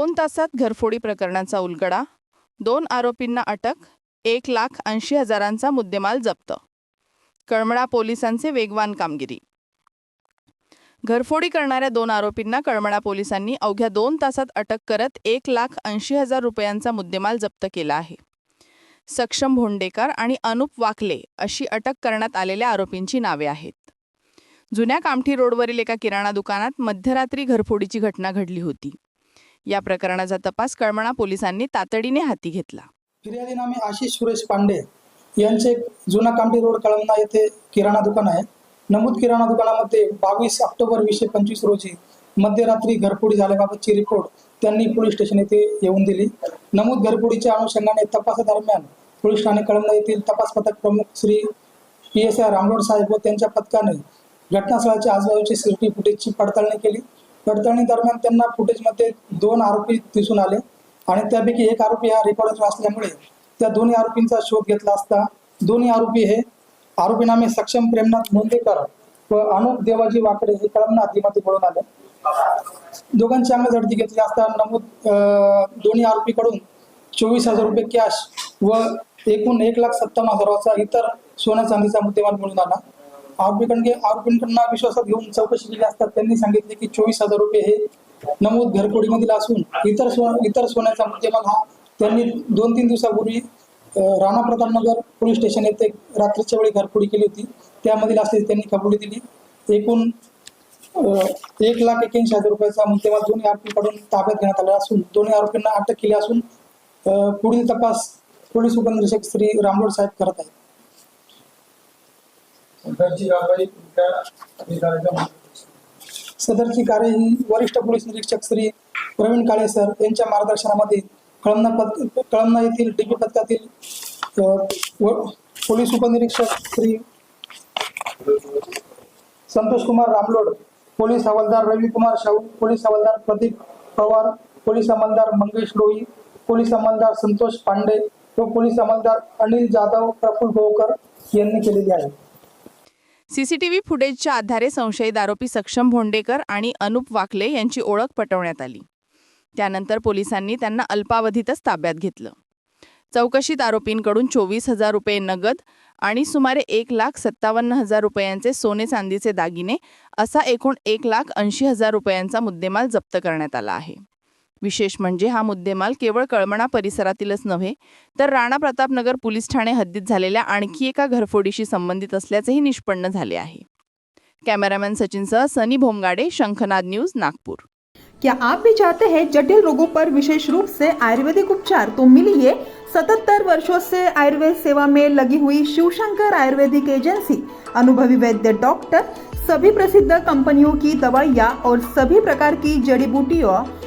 दोन तासात घरफोडी प्रकरणाचा उलगडा दोन आरोपींना अटक एक लाख ऐंशी हजारांचा मुद्देमाल जप्त. कळमळा पोलिसांचे वेगवान कामगिरी. घरफोडी करणाऱ्या दोन आरोपींना कळमळा पोलिसांनी अवघ्या दोन तासात अटक करत एक लाख ऐंशी हजार रुपयांचा मुद्देमाल जप्त केला आहे. सक्षम भोंडेकर आणि अनुप वाकले अशी अटक करण्यात आलेल्या आरोपींची नावे आहेत. जुन्या कामठी रोडवरील एका किराणा दुकानात मध्यरात्री घरफोडीची घटना घडली होती. या प्रकरणाचा तपास कळमणा पोलिसांनी तातडीने हाती घेतला. फिर्यादीनामे आशिष सुरेश पांडे यांचे जुना कामठी रोड कळमना येथे किराणा दुकान आहे. नमूद किराणा दुकानामध्ये बावीस ऑक्टोबर वीसशे पंचवीस रोजी मध्यरात्री घरफोडी झाल्याबाबतची रिपोर्ट त्यांनी पोलीस स्टेशन येथे येऊन दिली. नमूद घरफोडीच्या अनुषंगाने तपासादरम्यान पोलीस ठाणे कळमना येथील तपास पथक प्रमुख Shri P S I Ramrod साहेब व त्यांच्या पथकाने घटनास्थळाच्या आजूबाजूची सीसीटीव्ही फुटेजची पडताळणी केली. पडताळणी दरम्यान त्यांना फुटेजमध्ये दोन आरोपी दिसून आले आणि त्यापैकी एक आरोपी हा रेकॉर्डर असल्यामुळे त्या दोन्ही आरोपींचा शोध घेतला असता. दोन्ही आरोपी हे आरोपी नामे सक्षम प्रेमनाथ मुंदेकर व अनुप देवाजी वाकडे हे कळमना हद्दीमध्ये पळून आले. दोघांची अंग झडती घेतली असता नमूद अं, दोन्ही आरोपीकडून चोवीस हजार रुपये कॅश व एकूण एक लाख सत्तावन्न हजाराचा इतर सोन्या चांदीचा मुद्देमाल मिळून आला. आरोपीकडे आरोपींकडून विश्वासात घेऊन चौकशी केली असतात त्यांनी सांगितले की चोवीस हजार रुपये हे नमूद घरफोडीमधील असून इतर सो इतर सोन्याचा मुद्देमाल हा त्यांनी दोन तीन दिवसापूर्वी राणा राणा प्रतापनगर पोलीस स्टेशन येथे रात्रीच्या वेळी घरफोडी केली होती. त्यामधील असलेली त्यांनी कबुली दिली. एकूण एक लाख एक्क्याऐंशी हजार रुपयाचा मुद्देमाल दोन्ही आरोपीकडून ताब्यात घेण्यात आला असून दोन्ही आरोपींना अटक केली असून पुढील तपास पोलीस उपनिरीक्षक श्री रामलोड साहेब करत आहेत. सदरची कारवाई कोणत्या अधिकाऱ्याच्या सदरची कार्य ही वरिष्ठ पोलीस निरीक्षक श्री प्रवीण काळे सर यांच्या मार्गदर्शनामध्ये कळमना पद कळमना येथील डीपी पथकातील पोलीस उपनिरीक्षक श्री संतोष कुमार रामलोड पोलीस हवालदार रवी कुमार शाहू पोलीस हवालदार प्रदीप पवार पोलीस अंमलदार मंगेश लोई पोलीस अंमलदार संतोष पांडे व पोलीस अंमलदार अनिल जाधव प्रफुल गोवकर यांनी केलेली आहे. सीसीटीव्ही फुटेजच्या आधारे संशयित आरोपी सक्षम भोंडेकर आणि अनुप वाकले यांची ओळख पटवण्यात आली. त्यानंतर पोलिसांनी त्यांना अल्पावधीतच ताब्यात घेतलं. चौकशीत आरोपींकडून चोवीस हजार रुपये नगद आणि सुमारे एक लाख सत्तावन्न हजार रुपयांचे सोने चांदीचे दागिने असा एकूण एक लाख ऐंशी हजार रुपयांचा मुद्देमाल जप्त करण्यात आला आहे. विशेष म्हणजे हा मुद्देमाल केवळ कळमणा परिसरातीलच नव्हे तर राणा प्रतापनगर पोलीस ठाणे हद्दीत झालेल्या आणखी एका घरफोडीशी संबंधित असल्याचेही निष्पन्न झाले आहे. कॅमेरामॅन सचिनसह सनी भोमगाडे शंखनाद न्यूज नागपूर. क्या आप भी चाहते हैं जटिल रोगों पर विशेष रूप से आयुर्वेदिक उपचार? तो मिलिए सतहत्तर वर्षों से आयुर्वेद सेवा में लगी हुई शिवशंकर आयुर्वेदिक एजेंसी अनुभवी वैद्य डॉक्टर सभी प्रसिद्ध कंपनियों की दवाइयाँ और सभी प्रकार की जड़ी बूटियों